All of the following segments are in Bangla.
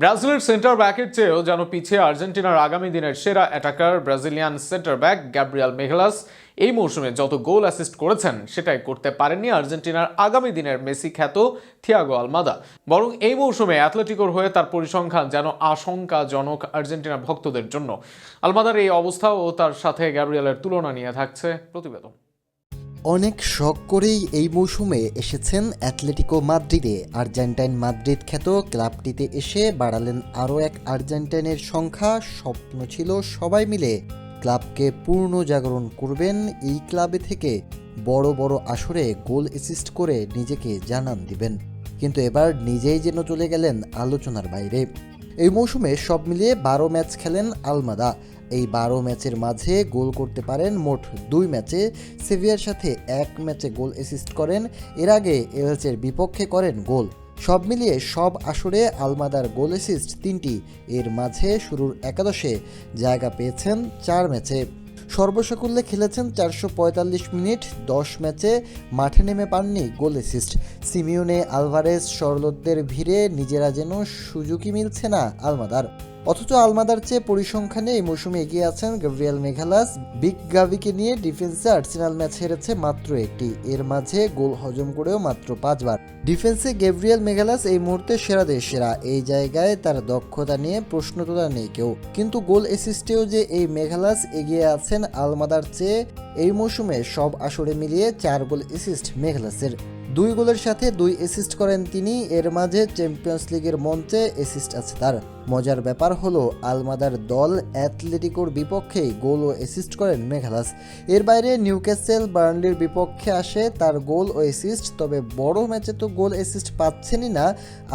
ব্রাজিলের সেন্টার ব্যাকের চেয়েও যেন পিছিয়ে আর্জেন্টিনার আগামী দিনের সেরা attacker, Brazilian centre back Gabriel Magalhaes এই মৌসুমে যত গোল অ্যাসিস্ট করেছেন সেটাই করতে পারেননি আর্জেন্টিনার আগামী দিনের মেসি খ্যাত থিয়াগো আলমাদা। বরং এই মৌসুমে অ্যাথলেটিকোর হয়ে তার পরিসংখ্যান যেন আশঙ্কাজনক আর্জেন্টিনা ভক্তদের জন্য। আলমাদার এই অবস্থা ও তার সাথে গ্যাব্রিয়ালের তুলনা নিয়ে থাকছে প্রতিবেদন। অনেক শখ করেই এই মৌসুমে এসেছেন অ্যাথলেটিকো মাদ্রিদে। আর্জেন্টাইন মাদ্রিদ খ্যাত ক্লাবটিতে এসে বাড়ালেন আরও এক আর্জেন্টাইনের সংখ্যা। স্বপ্ন ছিল সবাই মিলে ক্লাবকে পূর্ণ জাগরণ করবেন এই ক্লাবে থেকে। বড় বড় আসরে গোল অ্যাসিস্ট করে নিজেকে জানান দিবেন। কিন্তু এবার নিজেই যেন চলে গেলেন আলোচনার বাইরে। এই মৌসুমে সব মিলিয়ে বারো ম্যাচ খেলেন আলমাদা। এই বারো ম্যাচের মাঝে গোল করতে পারেন মোট দুই ম্যাচে। সেভিয়ার সাথে এক ম্যাচে গোল অ্যাসিস্ট করেন। এর আগে এলচের বিপক্ষে করেন গোল। সব মিলিয়ে সব আসরে আলমাদার গোল অ্যাসিস্ট তিনটি। এর মাঝে শুরুর একাদশে জায়গা পেয়েছেন চার ম্যাচে। সর্বসাকুল্যে খেলেছেন চারশো পঁয়তাল্লিশ মিনিট, দশ ম্যাচে মাঠে নেমে পাননি গোল অ্যাসিস্ট। সিমিউনে আলভারেজ সরলতদের ভিড়ে নিজেরা যেন সুযোগই মিলছে না আলমাদার। অথচ আলমাদার চেয়ে পরিসংখ্যানে এই মৌসুমে এগিয়ে আছেন গ্যাব্রিয়াল মেঘালাস। বিগ গাভিকে নিয়ে ডিফেন্সে আর্সেনাল ম্যাচ হেরেছে মাত্র একটি। এর মাঝে গোল হজম করেও মাত্র পাঁচবার। ডিফেন্সে গ্যাব্রিয়াল মেঘালাস এই মুহূর্তে সেরাদের সেরা। এই জায়গায় তার দক্ষতা নিয়ে প্রশ্ন তোলা নেই কেউ। কিন্তু গোল অ্যাসিস্টেও যে এই মেঘালাস এগিয়ে আছেন আলমাদার চেয়ে, এই মৌসুমে সব আসরে মিলিয়ে চার গোল অ্যাসিস্ট মেঘলাসের। দুই গোলের সাথে দুই অ্যাসিস্ট করেন তিনি। এর মাঝে চ্যাম্পিয়ন্স লিগের মঞ্চে অ্যাসিস্ট আছে তার। মজার ব্যাপার হলো, আলমাদার দল অ্যাথলেটিকোর বিপক্ষে গোল ও অ্যাসিস্ট করেন মেঘালাস। এর বাইরে নিউক্যাসেল বার্নলির বিপক্ষে আসে তার গোল ও অ্যাসিস্ট তবে বড় ম্যাচে তো গোল অ্যাসিস্ট পাচ্ছেনই না।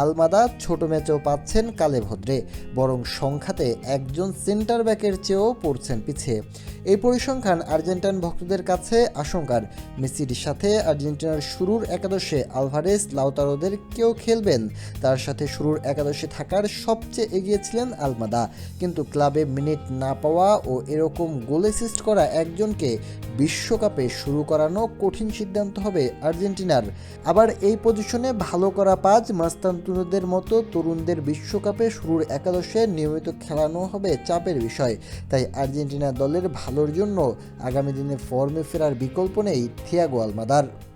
আলমাদা ছোট ম্যাচেও পাচ্ছেন কালে ভদ্রে বরং সংখ্যাতে একজন সেন্টার ব্যাকের চেয়েও পড়ছেন পিছিয়ে। এই পরিসংখ্যান আর্জেন্টাইন ভক্তদের কাছে আশঙ্কার। মেসির সাথে আর্জেন্টিনার শুরুর একাদশে আলভারেস লাউতারোদের কেউ খেলবেন। তার সাথে শুরুর একাদশে থাকার সবচেয়ে এগিয়ে ছিলেন আলমাদা। কিন্তু ক্লাবে মিনিট না পাওয়া ও এরকম গোল অ্যাসিস্ট করা একজনকে বিশ্বকাপে শুরু করানো কঠিন সিদ্ধান্ত হবে আর্জেন্টিনার। আবার এই পজিশনে ভালো করা পাঁচ মাস্তান্তুরদের মতো তরুণদের বিশ্বকাপে শুরুর একাদশে নিয়মিত খেলানো হবে চাপের বিষয়। তাই আর্জেন্টিনা দলের ভালোর জন্য আগামী দিনে ফর্মে ফেরার বিকল্প নেই থিয়াগো আলমাদার।